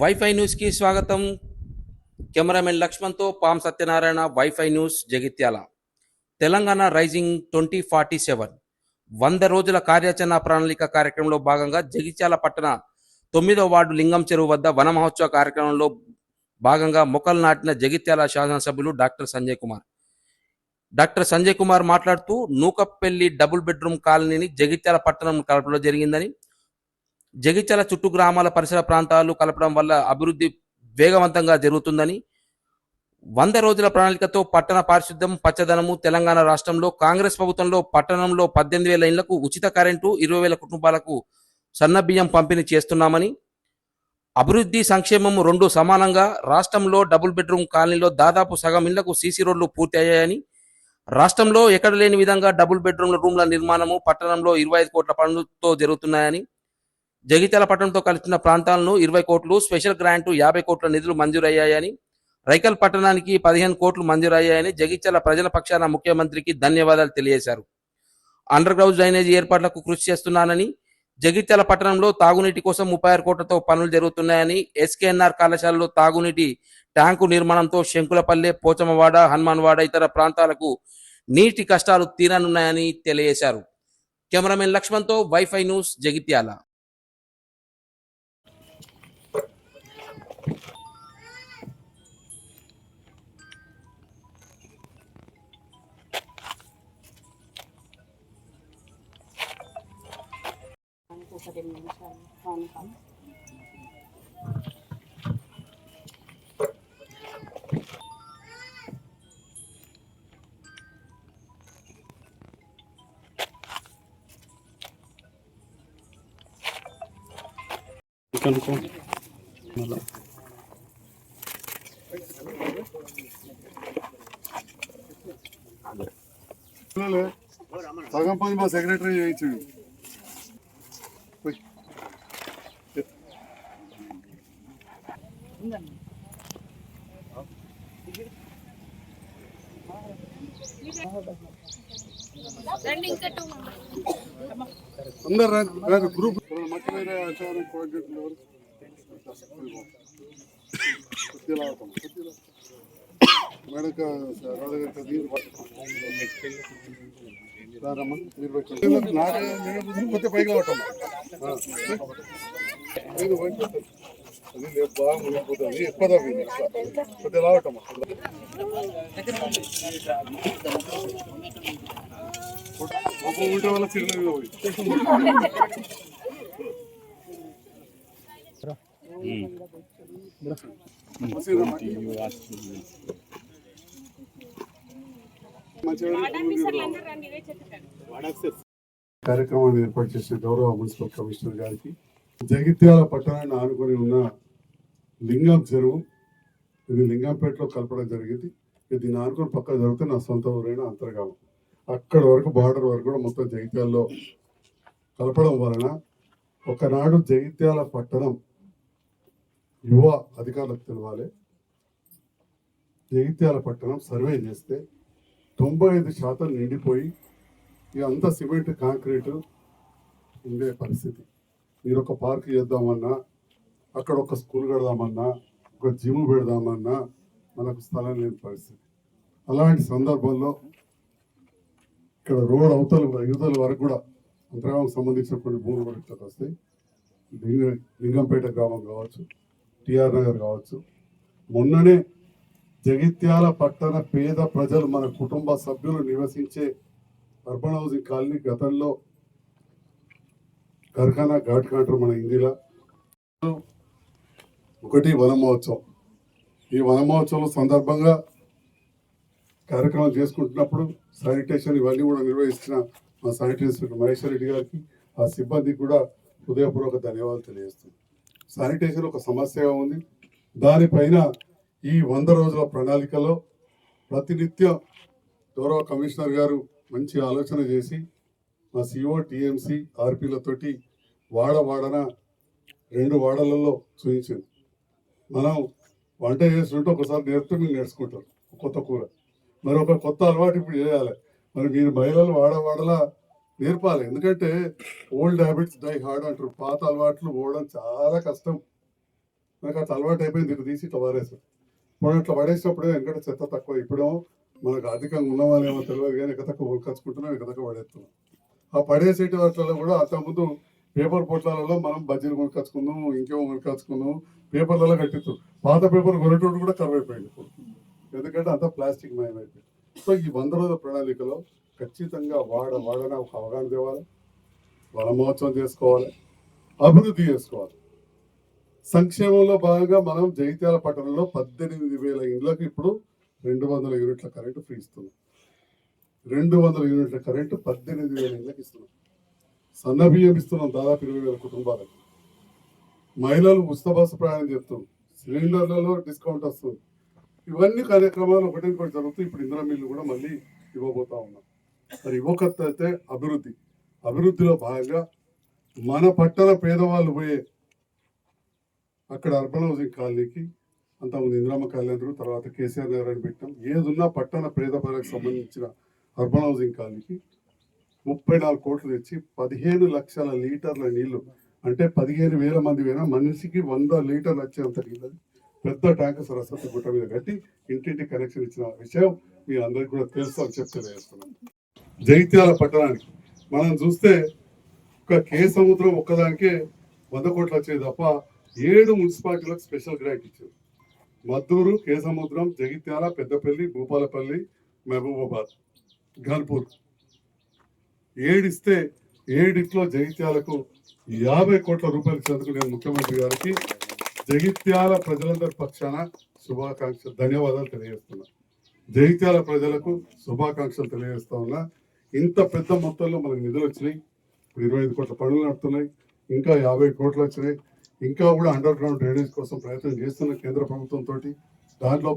Wifi న్యూస్కి స్వాగతం. Cameraman లక్ష్మణ్తో పాం Satyanarayana wifi news Jagtial. Telangana rising twenty forty seven వంద రోజుల కార్యాచరణ ప్రణాళిక కార్యక్రమంలో భాగంగా జగిత్యాల పట్టణ తొమ్మిదో వార్డు లింగం చెరువు వద్ద వన మహోత్సవ కార్యక్రమంలో భాగంగా మొక్కలు నాటిన జగిత్యాల శాసనసభ్యులు డాక్టర్ సంజయ్ కుమార్. డాక్టర్ సంజయ్ కుమార్ మాట్లాడుతూ నూకపెల్లి డబుల్ బెడ్రూమ్ కాలనీని జగిత్యాల పట్టణం కలపడం జరిగిందని జగిత్యాల చుట్టూ గ్రామాల పరిసర ప్రాంతాలు కలపడం వల్ల అభివృద్ధి వేగవంతంగా జరుగుతుందని వంద రోజుల ప్రణాళికతో పట్టణ పారిశుద్ధ్యం పచ్చదనము తెలంగాణ రాష్ట్రంలో కాంగ్రెస్ ప్రభుత్వంలో పట్టణంలో పద్దెనిమిది వేల ఇళ్ళకు ఉచిత కరెంటు ఇరవై వేల కుటుంబాలకు సన్న బియ్యం పంపిణీ చేస్తున్నామని అభివృద్ధి సంక్షేమం రెండు సమానంగా రాష్ట్రంలో డబుల్ బెడ్రూమ్ కాలనీలో దాదాపు సగం ఇళ్ళకు సీసీ రోడ్లు పూర్తి అయ్యాయని రాష్ట్రంలో ఎక్కడ లేని విధంగా డబుల్ బెడ్రూమ్ల రూమ్ల నిర్మాణము పట్టణంలో ఇరవై ఐదు కోట్ల పనులతో జరుగుతున్నాయని జగిత్యాల పట్టణంతో కలిసిన ప్రాంతాలను ఇరవై కోట్లు స్పెషల్ గ్రాంటు యాభై కోట్ల నిధులు మంజూరయ్యాయని రైకల్ పట్టణానికి పదిహేను కోట్లు మంజూరయ్యాయని జగిత్యాల ప్రజల పక్షాన ముఖ్యమంత్రికి ధన్యవాదాలు తెలియజేశారు. అండర్ గ్రౌండ్ డ్రైనేజీ ఏర్పాట్లకు కృషి చేస్తున్నానని జగిత్యాల పట్టణంలో తాగునీటి కోసం ముప్పై ఆరు కోట్లతో పనులు జరుగుతున్నాయని ఎస్కేఎన్ఆర్ కళాశాలలో తాగునీటి ట్యాంకు నిర్మాణంతో శంకులపల్లె పోచమవాడ హనుమాన్వాడ ఇతర ప్రాంతాలకు నీటి కష్టాలు తీరనున్నాయని తెలియజేశారు. కెమెరామెన్ లక్ష్మణ్తో వైఫై న్యూస్ జగిత్యాల. ఒక రెండు నిమిషాలు ఫోన్ కాల్ కనుక్కో మళ్ళా సగం పని మా సెక్రటరీ చేయించాడు అందరు రండి, రండి, గ్రూప్ మట్టి మీద ఆచారం కోఆర్డినేటర్లు కొద్దిగా పైకి వండి అది బాగా మునిగిపోతుంది. ఎక్కువ తవ్వింది. కొద్దిగా. ఒక ఉంటే వల్ల చిరునవి పోయి కార్యక్రమాన్ని ఏర్పాటు చేసిన గౌరవ మున్సిపల్ కమిషనర్ గారికి జగిత్యాల పట్టణాన్ని ఆనుకొని ఉన్న లింగం చెరువు ఇది లింగంపేటలో కలపడం జరిగింది. ఇది దీన్ని ఆనుకొని పక్క జరిగితే నా సొంత ఊరైన అంతర్గామం. అక్కడ వరకు బార్డర్ వరకు కూడా మొత్తం జగిత్యాలలో కలపడం వలన ఒకనాడు జగిత్యాల పట్టణం యువ అధికారులకు తెలవాలి. జగిత్యాల పట్టణం సర్వే చేస్తే తొంభై ఐదు శాతం నిండిపోయి ఇక సిమెంట్ కాంక్రీట్ ఉండే పరిస్థితి. మీరు ఒక పార్క్ చేద్దామన్నా అక్కడ ఒక స్కూల్ కడదామన్నా ఒక జిమ్ పెడదామన్నా మనకు స్థలం లేని పరిస్థితి. అలాంటి సందర్భంలో ఇక్కడ రోడ్ అవతల యువతల వరకు కూడా అంతరామకు సంబంధించిన కొన్ని భూములు కూడా ఇక్కడ వస్తాయి. లింగంపేట గ్రామం కావచ్చు టిఆర్ నగర్ కావచ్చు. మొన్ననే జగిత్యాల పట్టణ పేద ప్రజలు మన కుటుంబ సభ్యులు నివసించే అర్బన్ హౌసింగ్ కాలనీ గతంలో కర్ఖానా ఘాట్ కాంటర్ మన హిందీలో ఒకటి వన మహోత్సవం ఈ వన మహోత్సవం సందర్భంగా కార్యక్రమం చేసుకుంటున్నప్పుడు శానిటేషన్ ఇవన్నీ కూడా నిర్వహిస్తున్న మా శానిటేషన్ మహేశ్వర్ రెడ్డి గారికి ఆ సిబ్బందికి కూడా హృదయపూర్వక ధన్యవాదాలు తెలియజేస్తుంది శానిటేషన్ ఒక సమస్యగా ఉంది. దానిపైన ఈ వంద రోజుల ప్రణాళికలో ప్రతినిత్యం గౌరవ కమిషనర్ గారు మంచి ఆలోచన చేసి మా సిఓ టీఎంసీ ఆర్పీలతోటి వాడ వాడన రెండు వాడలలో చూపించింది మనం వంట చేస్తుంటే ఒకసారి నేర్పితే మీరు నేర్చుకుంటారు కొత్త కూర. మరి ఒక కొత్త అలవాటు ఇప్పుడు చేయాలి. మరి మీరు మహిళలు వాడ వాడలా నేర్పాలి. ఎందుకంటే ఓల్డ్ హ్యాబిట్స్ డై హార్డ్ అంటారు. పాత అలవాట్లు పోవడం చాలా కష్టం. నాకు అట్లా అలవాటు అయిపోయింది తీసి ఇట్లా వారేసారు మనం అట్లా పడేసినప్పుడు వెంకట చెత్త తక్కువ. ఇప్పుడు మనకు అధికంగా ఉన్నవాళ్ళేమో తెలియదు కానీ ఎక్క తక్కువ ఉరకచ్చుకుంటున్నాం పడేస్తున్నాం. ఆ పడేసేటి వాటిలో కూడా అంతకుముందు పేపర్ పొట్లాలలో మనం బజ్జీలు కొనుకొచ్చుకుందాం ఇంకేమో కొనుకొచ్చుకుందాం పేపర్లలో కట్టిస్తాం పాత పేపర్ కొనేటోడు కూడా కరువు అయిపోయింది ఎందుకంటే అంతా ప్లాస్టిక్ మయమైపోయింది. సో ఈ వంద రోజుల ప్రణాళికలో ఖచ్చితంగా వాడ వాడన ఒక అవగాహన తేవాలి. వన మహోత్సవం చేసుకోవాలి. అభివృద్ధి చేసుకోవాలి. సంక్షేమంలో భాగంగా మనం జగిత్యాల పట్టణంలో పద్దెనిమిది వేల ఇండ్లకు ఇప్పుడు రెండు వందల యూనిట్ల కరెంటు ఫ్రీ ఇస్తున్నాం. రెండు వందల యూనిట్ల కరెంటు పద్దెనిమిది వేల ఇండ్లకు ఇస్తున్నాం. సన్న బియ్యం ఇస్తున్నాం దాదాపు ఇరవై వేల కుటుంబాలకు. మహిళలు ఉచిత బస్సు ప్రయాణం చేస్తున్నాం సిలిండర్లలో డిస్కౌంట్ వస్తుంది. ఇవన్నీ కార్యక్రమాలు ఒకటి ఒకటి జరుగుతాయి ఇప్పుడు ఇంధన మిల్లు కూడా మళ్ళీ ఇవ్వబోతా ఉన్నాం. మరి ఇవ్వకత్త అయితే అభివృద్ధి. అభివృద్ధిలో భాగంగా మన పట్టణ పేదవాళ్ళు పోయే అక్కడ అర్బన్ హౌసింగ్ కాలనీకి అంతకుముందు ఇందిరామ కాలనీ తర్వాత కేసీఆర్ నగర్ అని పెట్టాం. ఏదున్నా పట్టణ పేద ప్రజలకు సంబంధించిన అర్బన్ హౌసింగ్ కాలనీకి ముప్పై నాలుగు కోట్లు తెచ్చి పదిహేను లక్షల లీటర్ల నీళ్ళు అంటే పదిహేను వేల మంది వేల మనిషికి వంద లీటర్లు వచ్చేంత నీళ్ళు పెద్ద ట్యాంక్ సరస్వతి గుట్ట మీద కట్టి ఇంటింటి కనెక్షన్ ఇచ్చిన విషయం మీ అందరికి కూడా తెలుసు అని చెప్తే జైత్యాల పట్టణానికి మనం చూస్తే ఒక కే సముద్రం ఒక్కదానికే వంద కోట్లు వచ్చేది తప్ప ఏడు మున్సిపాలిటీలకు స్పెషల్ గ్రాంట్ ఇచ్చారు. మద్దూరు కేసముద్రం జగిత్యాల పెద్దపల్లి భూపాలపల్లి మహబూబాబాద్ ఘన్పూర్. ఏడిస్తే ఏడిట్లో జగిత్యాలకు యాభై కోట్ల రూపాయలు ఇచ్చేందుకు నేను ముఖ్యమంత్రి గారికి జగిత్యాల ప్రజలందరి పక్షాన శుభాకాంక్షలు ధన్యవాదాలు తెలియజేస్తున్నా. జగిత్యాల ప్రజలకు శుభాకాంక్షలు తెలియజేస్తా ఉన్నా. ఇంత పెద్ద మొత్తంలో మనకు నిధులు వచ్చినాయి. ఇప్పుడు ఇరవై ఐదు కోట్ల పనులు నడుతున్నాయి ఇంకా యాభై కోట్లు వచ్చినాయి. ఇంకా కూడా అండర్ గ్రౌండ్ డ్రైనేజ్ కోసం ప్రయత్నం చేస్తున్న కేంద్ర ప్రభుత్వం తోటి దాంట్లో